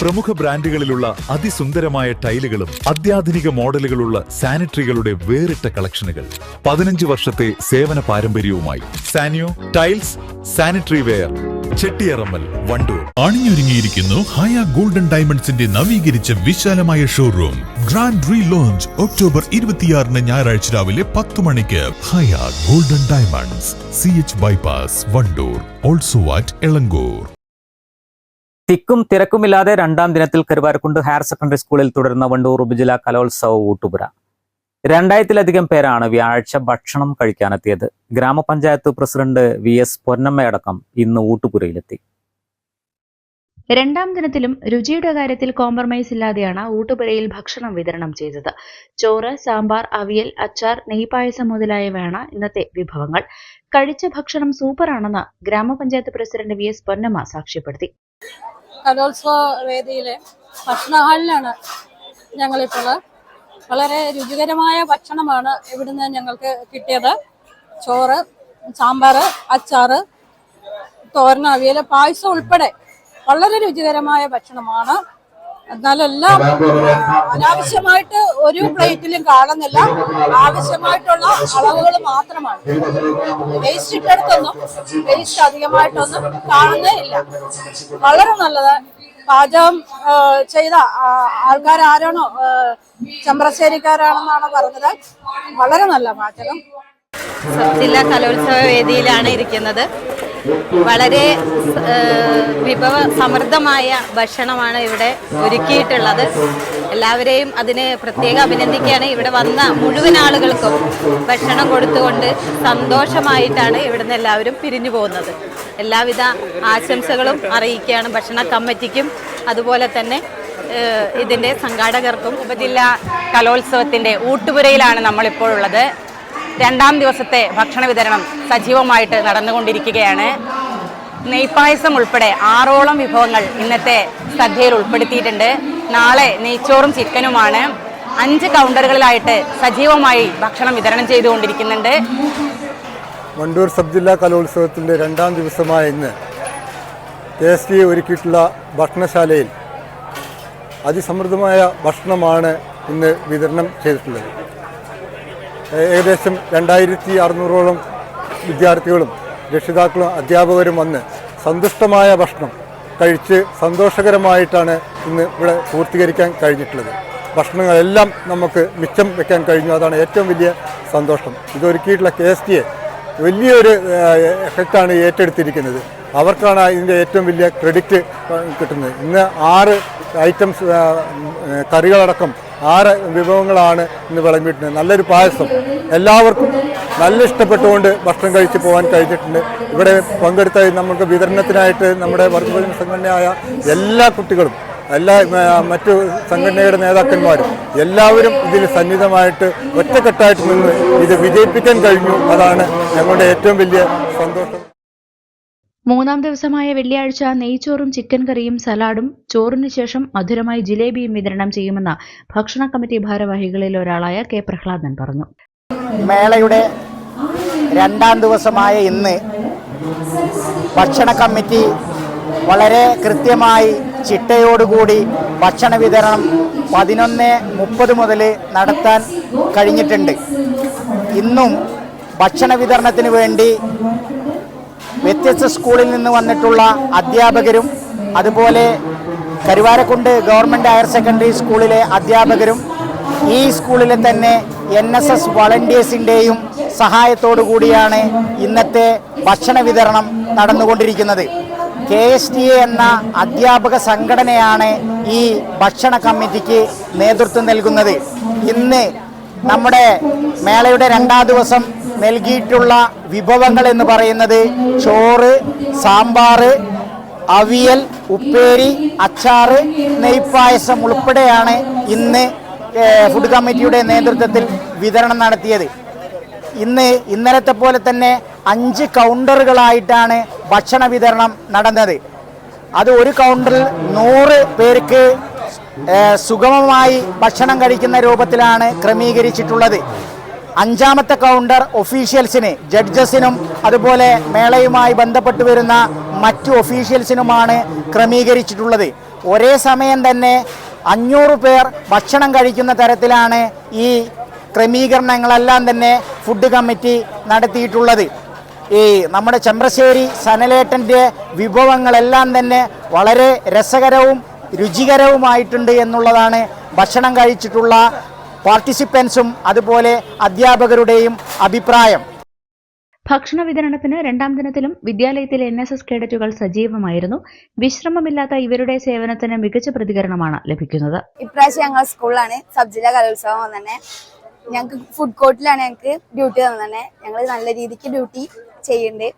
പ്രമുഖ ബ്രാൻഡുകളിലുള്ള അതിസുന്ദരമായ ടൈലുകളും അത്യാധുനിക മോഡലുകളുള്ള സാനിറ്ററികളുടെ വേറിട്ട കളക്ഷനുകൾ. പതിനഞ്ച് വർഷത്തെ സേവന പാരമ്പര്യവുമായി Sanio tiles sanitary ware Chettiyarammal Wandoor. അണിയൊരുങ്ങിയിരിക്കുന്നു Haya golden ഡയമണ്ട്സിന്റെ നവീകരിച്ച വിശാലമായ showroom. Grand re launch October ഇരുപത്തിയാറിന് ഞായറാഴ്ച രാവിലെ പത്ത് മണിക്ക്. Haya golden diamonds C H bypass Wandoor. Also at Elankur. തിക്കും തിരക്കുമില്ലാതെ രണ്ടാം ദിനത്തിൽ കരുവാരക്കുണ്ട് ഹയർ സെക്കൻഡറി സ്കൂളിൽ തുടരുന്ന വണ്ടൂർ ഉപജില്ലാ കലോത്സവ ഊട്ടുപുര. രണ്ടായിരത്തിലധികം പേരാണ് വ്യാഴാഴ്ച ഭക്ഷണം കഴിക്കാനെത്തിയത്. ഗ്രാമപഞ്ചായത്ത് പ്രസിഡന്റ് വി എസ് പൊന്നമ്മയടക്കം ഇന്ന് ഊട്ടുപുരയിലെത്തി. രണ്ടാം ദിനത്തിലും രുചിയുടെ കാര്യത്തിൽ കോംപ്രമൈസ് ഇല്ലാതെയാണ് ഊട്ടുപുരയിൽ ഭക്ഷണം വിതരണം ചെയ്തത്. ചോറ് സാമ്പാർ അവിയൽ അച്ചാർ നെയ്പായസം മുതലായവയാണ് ഇന്നത്തെ വിഭവങ്ങൾ. കഴിച്ച ഭക്ഷണം സൂപ്പറാണെന്ന് ഗ്രാമപഞ്ചായത്ത് പ്രസിഡന്റ് വി എസ് പൊന്നമ്മ സാക്ഷ്യപ്പെടുത്തി. കലോത്സവ വേദിയിലെ ഭക്ഷണ ഹാളിലാണ് ഞങ്ങളിപ്പോൾ വളരെ രുചികരമായ ഭക്ഷണമാണ് ഇവിടുന്ന് ഞങ്ങൾക്ക് കിട്ടിയത്. ചോറ് സാമ്പാർ അച്ചാറ് തോരൻ അവിയൽ പായസം ഉൾപ്പെടെ വളരെ രുചികരമായ ഭക്ഷണമാണ്. എന്നാലെല്ലാം അനാവശ്യമായിട്ട് ഒരു പ്ലേറ്റിലും കാണുന്നില്ല. ആവശ്യമായിട്ടുള്ള അളവുകൾ മാത്രമാണ്. വേസ്റ്റ് ഇട്ടടുത്തൊന്നും വേസ്റ്റ് അധികമായിട്ടൊന്നും കാണുന്നേ ഇല്ല. വളരെ നല്ലത്. പാചകം ചെയ്ത ആൾക്കാരാരാണോ ചമ്പ്രശ്ശേരിക്കാരാണെന്നാണ് പറഞ്ഞത്. വളരെ നല്ല പാചകം. ജില്ലാ കലോത്സവ വേദിയിലാണ് ഇരിക്കുന്നത്. വളരെ വിഭവ സമൃദ്ധമായ ഭക്ഷണമാണ് ഇവിടെ ഒരുക്കിയിട്ടുള്ളത്. എല്ലാവരെയും അതിന് പ്രത്യേകം അഭിനന്ദിക്കുകയാണ്. ഇവിടെ വന്ന മുഴുവൻ ആളുകൾക്കും ഭക്ഷണം കൊടുത്തുകൊണ്ട് സന്തോഷമായിട്ടാണ് ഇവിടുന്ന് എല്ലാവരും പിരിഞ്ഞു പോകുന്നത്. എല്ലാവിധ ആശംസകളും അറിയിക്കുകയാണ് ഭക്ഷണ കമ്മിറ്റിക്കും. അതുപോലെ തന്നെ ഇതിന്റെ സംഘാടകർക്കും ഉപജില്ലാ കലോത്സവത്തിന്റെ ഊട്ടുപുരയിലാണ് നമ്മളിപ്പോൾ ഉള്ളത്. രണ്ടാം ദിവസത്തെ ഭക്ഷണ വിതരണം സജീവമായിട്ട് നടന്നുകൊണ്ടിരിക്കുകയാണ്. നെയ്പായസം ഉൾപ്പെടെ ആറോളം വിഭവങ്ങൾ ഇന്നത്തെ സദ്യയിൽ ഉൾപ്പെടുത്തിയിട്ടുണ്ട്. നാളെ നെയ്ച്ചോറും ചിക്കനുമാണ്. അഞ്ച് കൗണ്ടറുകളിലായിട്ട് സജീവമായി ഭക്ഷണം വിതരണം ചെയ്തുകൊണ്ടിരിക്കുന്നുണ്ട്. വണ്ടൂർ സബ് ജില്ലാ കലോത്സവത്തിന്റെ രണ്ടാം ദിവസമായ ഇന്ന് കെ എസ് ടി ഒരുക്കിയിട്ടുള്ള ഭക്ഷണശാലയിൽ അതിസമൃദ്ധമായ ഭക്ഷണമാണ് ഇന്ന് വിതരണം ചെയ്തിട്ടുള്ളത്. ഏകദേശം രണ്ടായിരത്തി അറുന്നൂറോളം വിദ്യാർത്ഥികളും രക്ഷിതാക്കളും അധ്യാപകരും വന്ന് സന്തുഷ്ടമായ ഭക്ഷണം കഴിച്ച് സന്തോഷകരമായിട്ടാണ് ഇന്ന് ഇവിടെ പൂർത്തീകരിക്കാൻ കഴിഞ്ഞിട്ടുള്ളത്. ഭക്ഷണങ്ങളെല്ലാം നമുക്ക് മിച്ചം വെക്കാൻ കഴിഞ്ഞു. അതാണ് ഏറ്റവും വലിയ സന്തോഷം. ഇതൊരുക്കിയിട്ടുള്ള കെ എസ് ടിയെ വലിയൊരു എഫക്റ്റാണ് ഏറ്റെടുത്തിരിക്കുന്നത്. അവർക്കാണ് ഇതിന്റെ ഏറ്റവും വലിയ ക്രെഡിറ്റ് കിട്ടുന്നത്. ഇന്ന് ആറ് ഐറ്റംസ് കറികളടക്കം ആറ് വിഭവങ്ങളാണ് ഇന്ന് വിളമ്പിയിട്ടുണ്ട്. നല്ലൊരു പായസം. എല്ലാവർക്കും നല്ല ഇഷ്ടപ്പെട്ടുകൊണ്ട് ഭക്ഷണം കഴിച്ച് പോകാൻ കഴിഞ്ഞിട്ടുണ്ട്. ഇവിടെ പങ്കെടുത്ത നമുക്ക് വിതരണത്തിനായിട്ട് നമ്മുടെ വർഗഭജന സംഘടനയായ എല്ലാ കുട്ടികളും എല്ലാ മറ്റു സംഘടനയുടെ നേതാക്കന്മാരും എല്ലാവരും ഇതിൽ സന്നിധമായിട്ട് ഒറ്റക്കെട്ടായിട്ട് നിന്ന് ഇത് വിജയിപ്പിക്കാൻ കഴിഞ്ഞു. അതാണ് ഞങ്ങളുടെ ഏറ്റവും വലിയ സന്തോഷം. മൂന്നാം ദിവസമായ വെള്ളിയാഴ്ച നെയ്ച്ചോറും ചിക്കൻ കറിയും സലാഡും ചോറിന് ശേഷം മധുരമായി ജിലേബിയും വിതരണം ചെയ്യുമെന്ന് ഭക്ഷണ കമ്മിറ്റി ഭാരവാഹികളിൽ ഒരാളായ കെ പ്രഹ്ലാദൻ പറഞ്ഞു. മേളയുടെ രണ്ടാം ദിവസമായ ഇന്ന് ഭക്ഷണ കമ്മിറ്റി വളരെ കൃത്യമായി ചിട്ടയോടുകൂടി ഭക്ഷണ വിതരണം പതിനൊന്ന് മുപ്പത് മുതൽ നടത്താൻ കഴിഞ്ഞിട്ടുണ്ട്. ഇന്നും ഭക്ഷണ വിതരണത്തിന് വേണ്ടി വ്യത്യസ്ത സ്കൂളിൽ നിന്ന് വന്നിട്ടുള്ള അധ്യാപകരും അതുപോലെ കരുവാരക്കുണ്ട് ഗവൺമെന്റ് ഹയർ സെക്കൻഡറി സ്കൂളിലെ അധ്യാപകരും ഈ സ്കൂളിലെ തന്നെ എൻ എസ് എസ് വളണ്ടിയേഴ്സിന്റെയും സഹായത്തോടു കൂടിയാണ് ഇന്നത്തെ ഭക്ഷണ വിതരണം നടന്നുകൊണ്ടിരിക്കുന്നത്. കെ എസ് ടി എ എന്ന അധ്യാപക സംഘടനയാണ് ഈ ഭക്ഷണ കമ്മിറ്റിക്ക് നേതൃത്വം നൽകുന്നത്. ഇന്ന് നമ്മുടെ മേളയുടെ രണ്ടാം ദിവസം നൽകിയിട്ടുള്ള വിഭവങ്ങൾ എന്ന് പറയുന്നത് ചോറ് സാമ്പാർ അവിയൽ ഉപ്പേരി അച്ചാറ് നെയ്പ്പായസം ഉൾപ്പെടെയാണ് ഇന്ന് ഫുഡ് കമ്മിറ്റിയുടെ നേതൃത്വത്തിൽ വിതരണം നടത്തിയത്. ഇന്ന് ഇന്നലത്തെ പോലെ തന്നെ അഞ്ച് കൗണ്ടറുകളായിട്ടാണ് ഭക്ഷണ വിതരണം നടന്നത്. അത് ഒരു കൗണ്ടറിൽ നൂറ് പേർക്ക് സുഗമമായി ഭക്ഷണം കഴിക്കുന്ന രൂപത്തിലാണ് ക്രമീകരിച്ചിട്ടുള്ളത്. അഞ്ചാമത്തെ കൗണ്ടർ ഒഫീഷ്യൽസിന് ജഡ്ജസിനും അതുപോലെ മേളയുമായി ബന്ധപ്പെട്ട് വരുന്ന മറ്റു ഒഫീഷ്യൽസിനുമാണ് ക്രമീകരിച്ചിട്ടുള്ളത്. ഒരേ സമയം തന്നെ അഞ്ഞൂറ് പേർ ഭക്ഷണം കഴിക്കുന്ന തരത്തിലാണ് ഈ ക്രമീകരണങ്ങളെല്ലാം തന്നെ ഫുഡ് കമ്മിറ്റി നടത്തിയിട്ടുള്ളത്. ഈ നമ്മുടെ ചെമ്പ്രശ്ശേരി സനലേട്ടന്റെ വിഭവങ്ങളെല്ലാം തന്നെ വളരെ രസകരവും രുചികരവുമായിട്ടുണ്ട് എന്നുള്ളതാണ് ഭക്ഷണം കഴിച്ചിട്ടുള്ള പാർട്ടിസിപ്പൻസും അതുപോലെ അധ്യാപകരുടെയും അഭിപ്രായം. ഭക്ഷണ വിതരണത്തിന് രണ്ടാം ദിനത്തിലും വിദ്യാലയത്തിലെ എൻ എസ് എസ് കേഡറ്റുകൾ സജീവമായിരുന്നു. വിശ്രമമില്ലാത്ത ഇവരുടെ സേവനത്തിന് മികച്ച പ്രതികരണമാണ് ലഭിക്കുന്നത്. ഇപ്രാവശ്യം ഞങ്ങൾ സ്കൂളിലാണ്. സബ് ജില്ലാ കലോത്സവം തന്നെ ഞങ്ങൾക്ക് ഫുഡ് കോർട്ടിലാണ് ഞങ്ങൾക്ക് ഡ്യൂട്ടി തന്നെ ഞങ്ങൾ നല്ല രീതിക്ക് ഡ്യൂട്ടി ചെയ്യുന്നുണ്ട്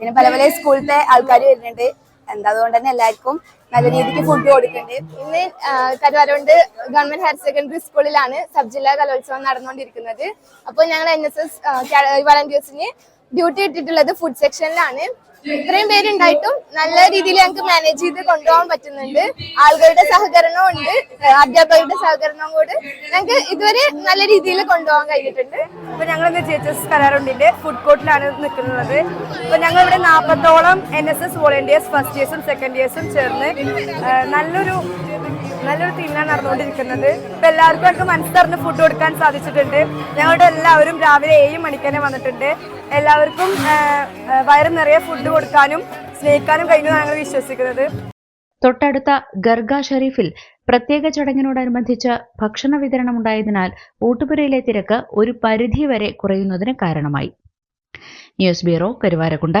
പിന്നെ പല പല സ്കൂളിലത്തെ ആൾക്കാർ വരുന്നുണ്ട്. എന്താ അതുകൊണ്ട് തന്നെ എല്ലാവർക്കും നല്ല രീതിക്ക് ഫുഡ് കൊടുക്കുന്നുണ്ട്. ഇന്ന് കരുവാരോണ്ട് ഗവൺമെന്റ് ഹയർ സെക്കൻഡറി സ്കൂളിലാണ് സബ് ജില്ലാ കലോത്സവം നടന്നുകൊണ്ടിരിക്കുന്നത്. അപ്പോൾ ഞങ്ങൾ എൻ എസ് എസ് വളണ്ടിയേഴ്സിന് ഡ്യൂട്ടി ഇട്ടിട്ടുള്ളത് ഫുഡ് സെക്ഷനിലാണ് ഇത്രയും പേരുണ്ടായിട്ടും നല്ല രീതിയിൽ ഞങ്ങൾക്ക് മാനേജ് ചെയ്ത് കൊണ്ടുപോകാൻ പറ്റുന്നുണ്ട്. ആളുകളുടെ സഹകരണവും ഉണ്ട്. അധ്യാപകരുടെ സഹകരണവും കൂടി ഞങ്ങൾക്ക് ഇതുവരെ നല്ല രീതിയിൽ കൊണ്ടുപോകാൻ കഴിഞ്ഞിട്ടുണ്ട്. അപ്പൊ ഞങ്ങൾ ജി എച്ച് എസ് ഫുഡ് കോർട്ടിലാണ് നിൽക്കുന്നത്. അപ്പൊ ഞങ്ങൾ ഇവിടെ നാൽപ്പത്തോളം N S S volunteers first ഇയേഴ്സും second ഇയേഴ്സും ചേർന്ന് നല്ലൊരു നല്ലൊരു ടീമിലാണ് നടന്നുകൊണ്ടിരിക്കുന്നത്. ഇപ്പൊ എല്ലാവർക്കും ഞങ്ങൾക്ക് മനസ്സിലറിഞ്ഞ് ഫുഡ് കൊടുക്കാൻ സാധിച്ചിട്ടുണ്ട്. ഞങ്ങളുടെ എല്ലാവരും രാവിലെ ഏഴ് മണിക്ക് തന്നെ വന്നിട്ടുണ്ട്. എല്ലാവർക്കും വയറ് നിറയെ ഫുഡ് കൊടുക്കാനും സ്നേഹിക്കാനും കഴിഞ്ഞു ഞങ്ങൾ വിശ്വസിക്കുന്നത്. തൊട്ടടുത്ത ഗർഗ ഷെരീഫിൽ പ്രത്യേക ചടങ്ങിനോടനുബന്ധിച്ച് ഭക്ഷണ വിതരണം ഉണ്ടായതിനാൽ ഊട്ടുപുരയിലെ തിരക്ക് ഒരു പരിധിവരെ കുറയുന്നതിന് കാരണമായി. News bureau Karuvarakundu